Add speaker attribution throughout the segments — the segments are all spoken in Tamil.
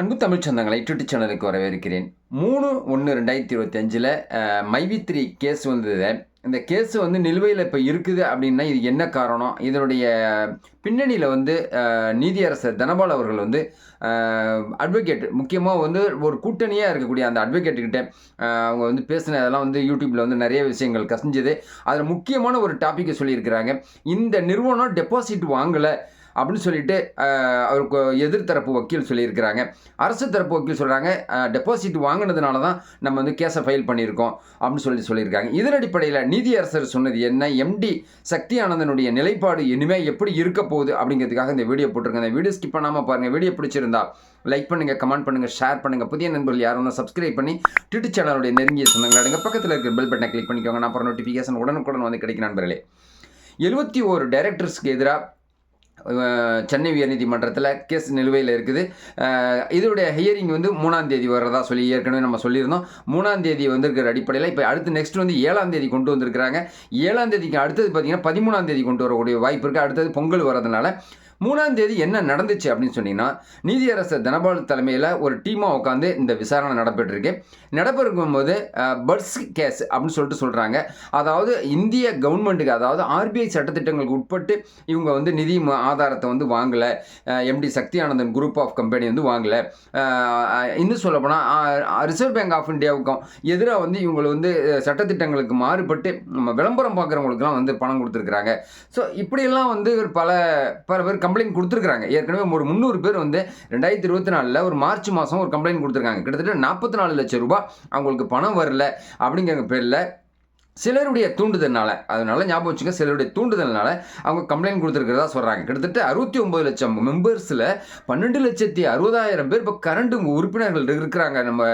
Speaker 1: அன்பு தமிழ் சொந்தங்களை ட்விட்டர் சேனலுக்கு வரவேற்கிறேன். மூணு ஒன்று ரெண்டாயிரத்தி இருபத்தி அஞ்சில் மைவி த்ரீ கேஸ் வந்தது. இந்த கேஸ் வந்து நிலுவையில் இப்போ இருக்குது அப்படின்னா இது என்ன காரணம்? இதனுடைய பின்னணியில் வந்து நீதியரசர் தனபால் அவர்கள் வந்து அட்வொகேட் முக்கியமாக வந்து ஒரு கூட்டணியாக இருக்கக்கூடிய அந்த அட்வொகேட்டுக்கிட்ட அவங்க வந்து பேசின அதெல்லாம் வந்து யூடியூப்பில் வந்து நிறைய விஷயங்கள் கசிஞ்சது. அதில் முக்கியமான ஒரு டாப்பிக்கை சொல்லியிருக்கிறாங்க. இந்த நிறுவனம் டெபாசிட் வாங்கலை. அப்படின்னு சொல்லிட்டு அவருக்கு எதிர்த்தரப்பு வக்கீல் சொல்லியிருக்கிறாங்க. அரசு தரப்பு வக்கீல் சொல்கிறாங்க டெபாசிட் வாங்கினதுனால தான் நம்ம வந்து கேஸை ஃபைல் பண்ணியிருக்கோம் அப்படின்னு சொல்லி சொல்லியிருக்காங்க. இதன் அடிப்படையில் நீதியரசர் சொன்னது என்ன? எம்டி சக்தி ஆனந்தனுடைய நிலைப்பாடு இனிமேல் எப்படி இருக்க போகுது அப்படிங்கிறதுக்காக இந்த வீடியோ போட்டிருக்கேன். இந்த வீடியோ ஸ்கிப் பண்ணாமல் பாருங்கள் வீடியோ பிடிச்சிருந்தா லைக் பண்ணுங்கள் கமெண்ட் பண்ணுங்கள் ஷேர் பண்ணுங்கள் புதிய நண்பர்கள் யாரும் தான் சப்ஸ்கிரைப் பண்ணி ட்விட்டர் சேனலுடைய நெருங்கிய சொந்தங்கள் அடங்க பக்கத்தில் இருக்கிற பெல் பட்டனை கிளிக் பண்ணிக்கோங்க. நான் அப்புறம் நோட்டிஃபிகேஷன் உடனுக்குடன் வந்து கிடைக்கும் நண்பர்களே. எழுபத்தி ஓரு டைரக்டர்ஸ்க்கு எதிராக சென்னை உயர்நீதிமன்றத்தில் கேஸ் நிலுவையில் இருக்குது. இதோடைய ஹியரிங் வந்து மூணாம் தேதி வர்றதா சொல்லி ஏற்கனவே நம்ம சொல்லியிருந்தோம். மூணாம் தேதி வந்திருக்கிற அடிப்படையில் இப்போ அடுத்து நெக்ஸ்ட் வந்து ஏழாம் தேதி கொண்டு வந்திருக்கிறாங்க. ஏழாம் தேதிக்கு அடுத்தது பார்த்தீங்கன்னா பதிமூணாம் தேதி கொண்டு வரக்கூடிய வாய்ப்பு இருக்குது அடுத்தது பொங்கல் வரதுனால மூணாம் தேதி என்ன நடந்துச்சு அப்படின்னு சொன்னீங்கன்னா நீதியரசர் தனபால் தலைமையில் ஒரு டீமாக உட்காந்து இந்த விசாரணை நடைபெற்றிருக்கு. நடைபெறும் போது பர்ஸ் கேஸ் அப்படின்னு சொல்லிட்டு சொல்கிறாங்க அதாவது இந்திய கவர்மெண்ட்டுக்கு அதாவது ஆர்பிஐ சட்டத்திட்டங்களுக்கு உட்பட்டு இவங்க வந்து நிதி ஆதாரத்தை வந்து வாங்கலை. MD Sakthi Anandan group of company வந்து வாங்கலை. இன்னும் சொல்லப்போனால் ரிசர்வ் பேங்க் ஆஃப் இந்தியாவுக்கும் எதிராக வந்து இவங்களை வந்து சட்டத்திட்டங்களுக்கு மாறுபட்டு நம்ம விளம்பரம் பார்க்குறவங்களுக்குலாம் வந்து பணம் கொடுத்துருக்குறாங்க. ஸோ இப்படியெல்லாம் வந்து பல பல பேர் கம்ப்ளைண்ட் கொடுத்துருக்காங்க ஏற்கனவே ஒரு முந்நூறு பேர் வந்து ரெண்டாயிரத்தி இருபத்தி நாலில் ஒரு மார்ச் மாதம் ஒரு கம்ப்ளைண்ட் கொடுத்துருக்காங்க. கிட்டத்தட்ட நாற்பத்தி நாலு லட்சம் ரூபாய் அவங்களுக்கு பணம் வரல அப்படிங்கிற பேரில் சிலருடைய தூண்டுதல்னால அதனால ஞாபகம் வச்சுங்க சிலருடைய தூண்டுதல்னால அவங்க கம்ப்ளைண்ட் கொடுத்துருக்கிறதா சொல்கிறாங்க கிட்டத்தட்ட அறுபத்தி ஒம்பது லட்சம் மெம்பர்ஸில் பன்னெண்டு லட்சத்தி அறுபதாயிரம் பேர் இப்போ கரண்ட் உறுப்பினர்கள் இருக்கிறாங்க. நம்ம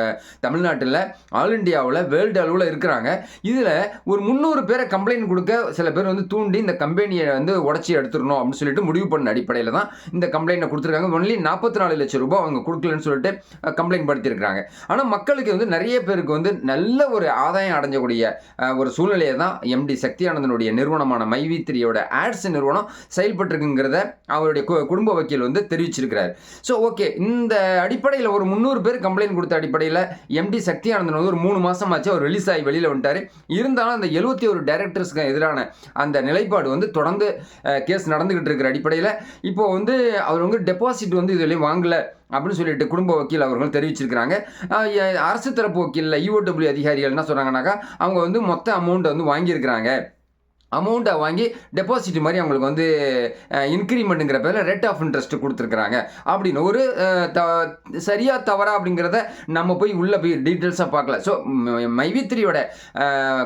Speaker 1: தமிழ்நாட்டில் ஆல் இண்டியாவில் வேர்ல்டு அளவில் இருக்கிறாங்க. இதில் ஒரு முந்நூறு பேரை கம்ப்ளைண்ட் கொடுக்க சில பேர் வந்து தூண்டி இந்த கம்பெனியை வந்து உடச்சி எடுத்துடணும் அப்படின்னு சொல்லிட்டு முடிவு பண்ண அடிப்படையில் தான் இந்த கம்ப்ளைண்ட்டை கொடுத்துருக்காங்க. ஒன்லி நாற்பத்தி நாலு லட்சம் ரூபாய் அவங்க கொடுக்கலன்னு சொல்லிட்டு கம்ப்ளைண்ட் படுத்தியிருக்கிறாங்க ஆனால் மக்களுக்கு வந்து நிறைய பேருக்கு வந்து நல்ல ஒரு ஆதாயம் அடைஞ்சக்கூடிய ஒரு ஒரு சூழ்நிலையை தான் எம்டி சக்தியானந்தனுடைய நிறுவனமான மைவி த்ரீயோட ஆட்ஸ் நிறுவனம் செயல்பட்டுருக்குங்கிறத அவருடைய கு- குடும்ப வக்கீல் வந்து தெரிவிச்சிருக்கிறார். ஸோ ஓகே இந்த அடிப்படையில் ஒரு முந்நூறு பேர் கம்ப்ளைண்ட் கொடுத்த அடிப்படையில் எம்டி சக்தியானந்தன் வந்து ஒரு மூணு மாதம் ஆச்சு அவர் ரிலீஸ் ஆகி வெளியில் வந்துட்டார். இருந்தாலும் அந்த எழுபத்தி ஒரு டைரக்டர்ஸ்க்கு எதிரான அந்த நிலைப்பாடு வந்து தொடர்ந்து கேஸ் நடந்துக்கிட்டு இருக்கிற அடிப்படையில் இப்போ வந்து அவர் வந்து டெபாசிட் வந்து இதுலேயும் வாங்கலை. அப்படின்னு சொல்லிட்டு குடும்ப வக்கீல் அவர்கள் தெரிவிச்சிருக்கிறாங்க. அரசு தரப்பு வக்கீலில் இஓடபிள்யூ அதிகாரிகள் என்ன சொல்கிறாங்கனாக்கா அவங்க வந்து மொத்த அமௌண்ட்டை வந்து வாங்கியிருக்கிறாங்க. அமௌண்ட்டை வாங்கி டெபாசிட் மாதிரி அவங்களுக்கு வந்து இன்க்ரிமெண்ட்டுங்கிற பேரில் ரேட் ஆஃப் இன்ட்ரெஸ்ட் கொடுத்துருக்குறாங்க. அப்படின்னு ஒரு த சரியாக தவறா அப்படிங்கிறத நம்ம போய் உள்ளே போய் டீட்டெயில்ஸாக பார்க்கல. ஸோ மைவித்ரியோட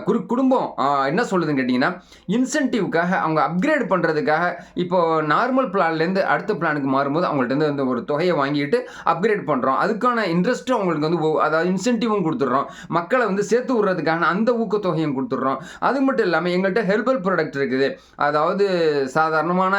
Speaker 1: குரு குடும்பம் என்ன சொல்லுதுன்னு கேட்டிங்கன்னா இன்சென்டிவ்க்காக அவங்க அப்கிரேட் பண்ணுறதுக்காக இப்போது நார்மல் பிளான்லேருந்து அடுத்த பிளானுக்கு மாறும்போது அவங்கள்ட்ட இருந்து வந்து ஒரு தொகையை வாங்கிட்டு அப்கிரேட் பண்ணுறோம் அதுக்கான இன்ட்ரெஸ்ட்டும் அவங்களுக்கு வந்து அதாவது இன்சென்டிவும் கொடுத்துட்றோம். மக்களை வந்து சேர்த்து விடுறதுக்கான அந்த ஊக்கத்தொகையும் கொடுத்துட்றோம். அது மட்டும் இல்லாமல் எங்கள்கிட்ட ஹெல்ப் ஹெர்பல் ப்ராடக்ட் இருக்குது. அதாவது சாதாரணமான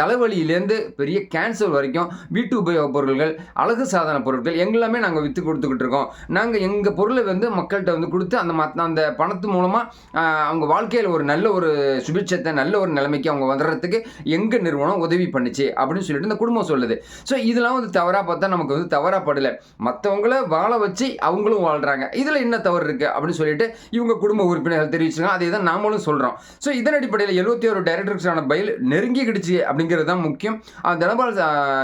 Speaker 1: தலைவலியிலேருந்து பெரிய கேன்சர் வரைக்கும் வீட்டு உபயோக பொருட்கள் அழகு சாதன பொருட்கள் எங்கெல்லாமே நாங்கள் விற்று கொடுத்துக்கிட்டு இருக்கோம். நாங்கள் எங்கள் பொருளை வந்து மக்கள்கிட்ட வந்து கொடுத்து அந்த மத் அந்த பணத்து மூலமாக அவங்க வாழ்க்கையில் ஒரு நல்ல ஒரு சுபிட்சத்தை நல்ல ஒரு நிலைமைக்கு அவங்க வந்துடுறதுக்கு எங்கள் நிறுவனம் உதவி பண்ணுச்சு அப்படின்னு சொல்லிட்டு இந்த குடும்பம் சொல்லுது. ஸோ இதெல்லாம் வந்து தவறாக பார்த்தா நமக்கு வந்து தவறாக படலை. மற்றவங்கள வாழ வச்சு அவங்களும் வாழ்கிறாங்க இதில் என்ன தவறு இருக்குது அப்படின்னு சொல்லிட்டு இவங்க குடும்ப உறுப்பினர்கள் தெரிவிச்சிருக்காங்க. அதே தான் நாமளும் சொல்கிறோம் ஸோ இதன் அடிப்படையில் எழுபத்தி ஒரு டைரக்டர்ஸான பயில் நெருங்கி கிடிச்சு அப்படிங்கிறது தான் முக்கியம். தனபால்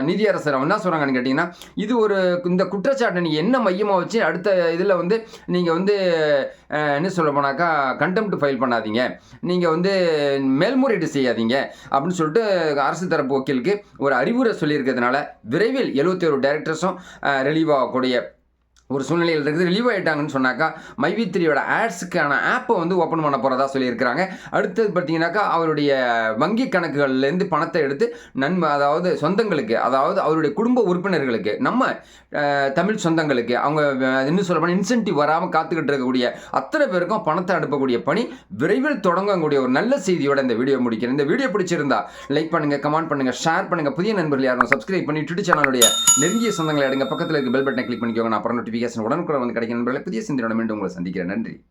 Speaker 1: நீதியரசர் அவன் என்ன சொல்கிறாங்கன்னு கேட்டிங்கன்னா இது ஒரு இந்த குற்றச்சாட்டை நீங்கள் என்ன மையமாக வச்சு அடுத்த இதில் வந்து நீங்கள் வந்து என்ன சொல்ல போனாக்கா கண்டெம்ட் ஃபைல் பண்ணாதீங்க. நீங்கள் வந்து மேல்முறையீடு செய்யாதீங்க அப்படின்னு சொல்லிட்டு அரசு தரப்பு வக்கீலுக்கு ஒரு அறிவுரை சொல்லியிருக்கிறதுனால விரைவில் எழுபத்தி ஒரு டைரக்டர்ஸும் ரிலீவ் ஆகக்கூடிய ஒரு சூழ்நிலையில் இருக்குது. ரிலீவ் ஆகிட்டாங்கன்னு சொன்னாக்கா மைவி த்ரீயோட ஆட்ஸுக்கான ஆப்பை வந்து ஓப்பன் பண்ண போகிறதா சொல்லியிருக்கிறாங்க. அடுத்தது பார்த்தீங்கன்னாக்கா அவருடைய வங்கி கணக்குகள்லேருந்து பணத்தை எடுத்து நன்மை அதாவது சொந்தங்களுக்கு அதாவது அவருடைய குடும்ப உறுப்பினர்களுக்கு நம்ம தமிழ் சொந்தங்களுக்கு அவங்க இன்னும் சொல்ல போனால் இன்சென்டிவ் வராமல் காத்துக்கிட்டு இருக்கக்கூடிய அத்தனை பேருக்கும் பணத்தை அனுப்பக்கூடிய பணி விரைவில் தொடங்கக்கூடிய ஒரு நல்ல செய்தியோட இந்த வீடியோ முடிக்கிறேன். இந்த வீடியோ பிடிச்சிருந்தா லைக் பண்ணுங்கள் கமெண்ட் பண்ணுங்க ஷேர் பண்ணுங்கள் புதிய நண்பர்கள் யாரும் சப்ஸ்கிரைப் பண்ணி ட்விட்டர் சேனலுடைய நெருங்கிய சொந்தங்களை எடுங்க. பக்கத்தில் இருக்க பெல் பட்டனை கிளிக் பண்ணிக்கோங்க. நான் அப்புறம் நோட்டிஃபிகேஷன் உடனுக்குடன் வந்து கிடைக்கும் நண்பர்களை. புதிய சிந்தனையோட மீண்டும் உங்களை சந்திக்கிறேன். நன்றி.